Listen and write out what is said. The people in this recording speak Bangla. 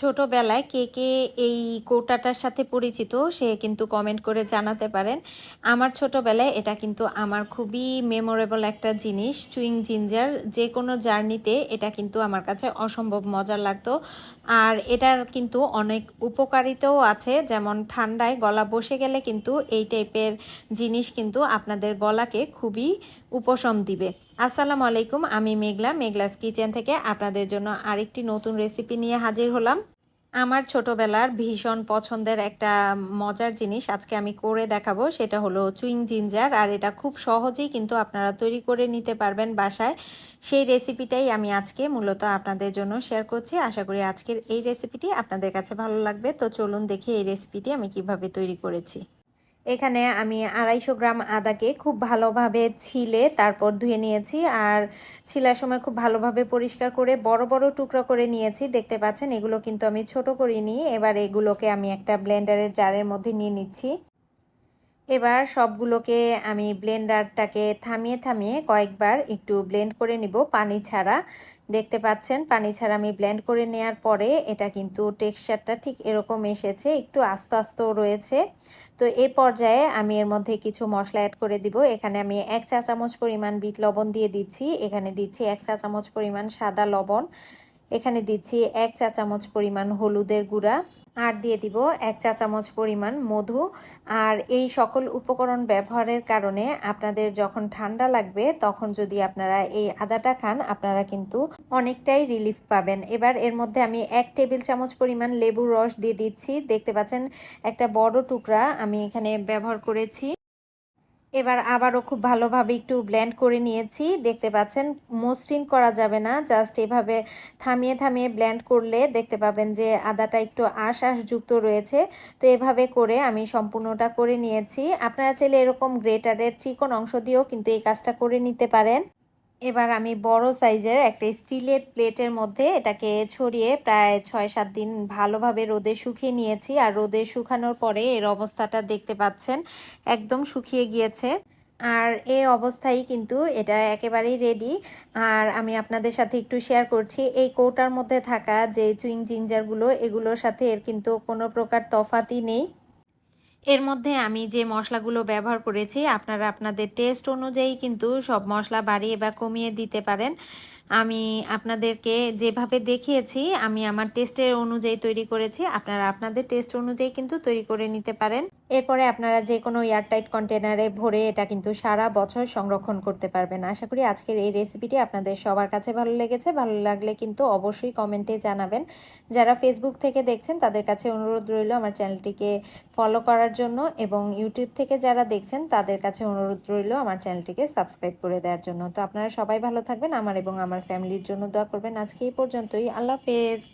ছোটবেলায় কে কে এই কোটাটার সাথে পরিচিত, সে কিন্তু কমেন্ট করে জানাতে পারেন। আমার ছোটবেলায় এটা কিন্তু আমার খুবই মেমোরেবল একটা জিনিস চুইং জিঞ্জার যে কোনো জার্নিতে এটা কিন্তু আমার কাছে অসম্ভব মজার লাগতো। আর এটার কিন্তু অনেক উপকারিতাও আছে, যেমন ঠান্ডায় গলা বসে গেলে কিন্তু এই টাইপের জিনিস কিন্তু আপনাদের গলাকে খুবই উপশম দিবে। আসসালামু আলাইকুম, আমি মেঘলা, মেঘলাস কিচেন থেকে আপনাদের জন্য আরেকটি নতুন রেসিপি নিয়ে হাজির হলাম। আমার ছোটবেলার ভীষণ পছন্দের একটা মজার জিনিস আজকে আমি করে দেখাবো, সেটা হলো চুইং জিঞ্জার, আর এটা খুব সহজেই কিন্তু আপনারা তৈরি করে নিতে পারবেন বাসায়। সেই রেসিপিটাই আমি আজকে মূলত আপনাদের জন্য শেয়ার করছি। আশা করি আজকের এই রেসিপিটি আপনাদের কাছে ভালো লাগবে। তো চলুন দেখি এই রেসিপিটি আমি কীভাবে তৈরি করেছি। এখানে আমি আড়াইশো গ্রাম আদাকে খুব ভালোভাবে ছিলে, তারপর ধুয়ে নিয়েছি। আর ছিলার সময় খুব ভালোভাবে পরিষ্কার করে বড় বড় টুকরো করে নিয়েছি। দেখতে পাচ্ছেন, এগুলো কিন্তু আমি ছোট করিনি। এবার এগুলোকে আমি একটা ব্লেন্ডারের জারের মধ্যে নিয়ে নিচ্ছি। এবার সবগুলোকে আমি ব্লেন্ডারটাকে থামিয়ে থামিয়ে কয়েকবার একটু ব্লেন্ড করে নিব পানি ছাড়া। দেখতে পাচ্ছেন, পানি ছাড়া আমি ব্লেন্ড করে নেওয়ার পরে এটা কিন্তু টেক্সচারটা ঠিক এরকম এসেছে, একটু আস্তে আস্তে রয়েছে। তো এ পর্যায়ে আমি এর মধ্যে কিছু মশলা অ্যাড করে দিব। এখানে আমি এক চা চামচ পরিমাণ বিট লবণ দিয়ে দিচ্ছি। এখানে দিচ্ছি এক চা চামচ পরিমাণ সাদা লবণ। এখানে দিচ্ছি এক চা চামচ পরিমাণ হলুদের গুঁড়া। আর দিয়ে দিব এক চা চামচ পরিমাণ মধু। আর এই সকল উপকরণ ব্যবহারের কারণে আপনাদের যখন ঠান্ডা লাগবে, তখন যদি আপনারা এই আদাটা খান, আপনারা কিন্তু অনেকটাই রিলিফ পাবেন। এবার এর মধ্যে আমি এক টেবিল চামচ পরিমাণ লেবুর রস দিয়ে দিচ্ছি। দেখতে পাচ্ছেন, একটা বড় টুকরা আমি এখানে ব্যবহার করেছি। এবার আবারও খুব ভালোভাবে একটু ব্লেন্ড করে নিয়েছি। দেখতে পাচ্ছেন, মসৃণ করা যাবে না জাস্ট এভাবে থামিয়ে থামিয়ে ব্লেন্ড করলে দেখতে পাবেন যে আদাটা একটু আশ যুক্ত রয়েছে। তো এভাবে করে আমি সম্পূর্ণটা করে নিয়েছি। আপনারা চাইলে এরকম গ্রেটারের চিকন অংশ দিয়েও কিন্তু এই কাজটা করে নিতে পারেন। এবার আমি বড় সাইজের একটা স্টিলের প্লেটের মধ্যে এটাকে ছড়িয়ে প্রায় ছয় সাত দিন ভালোভাবে রোদে শুকিয়ে নিয়েছি। আর রোদে শুকানোর পরে এর অবস্থাটা দেখতে পাচ্ছেন, একদম শুকিয়ে গিয়েছে। আর এই অবস্থায় কিন্তু এটা একেবারেই রেডি আর আমি আপনাদের সাথে একটু শেয়ার করছি, এই কৌটার মধ্যে থাকা যে চুইং জিঞ্জারগুলো, এগুলোর সাথে এর কিন্তু কোনো প্রকার তফাতি নেই। এর মধ্যে আমি যে মশলাগুলো ব্যবহার করেছি, আপনারা আপনাদের টেস্ট অনুযায়ী কিন্তু সব মশলা বাড়িয়ে বা কমিয়ে দিতে পারেন। আমি আপনাদেরকে যেভাবে দেখিয়েছি, আমি আমার টেস্টের অনুযায়ী তৈরি করেছি। আপনারা আপনাদের টেস্ট অনুযায়ী কিন্তু তৈরি করে নিতে পারেন। এরপরে আপনারা যে কোনো এয়ারটাইট কন্টেনারে ভরে এটা কিন্তু সারা বছর সংরক্ষণ করতে পারবেন। আশা করি আজকের এই রেসিপিটি আপনাদের সবার কাছে ভালো লেগেছে। ভালো লাগলে কিন্তু অবশ্যই কমেন্টে জানাবেন। যারা ফেসবুক থেকে দেখছেন, তাদের কাছে অনুরোধ রইল আমার চ্যানেলটিকে ফলো করার জন্য এবং ইউটিউব থেকে যারা দেখছেন, তাদের কাছে অনুরোধ রইল আমার চ্যানেলটিকে সাবস্ক্রাইব করে দেওয়ার জন্য। তো আপনারা সবাই ভালো থাকবেন। আমার এবং আমার ফ্যামিলির জন্য দোয়া করবেন। আজকে এই পর্যন্তই। আল্লাহ হাফেজ।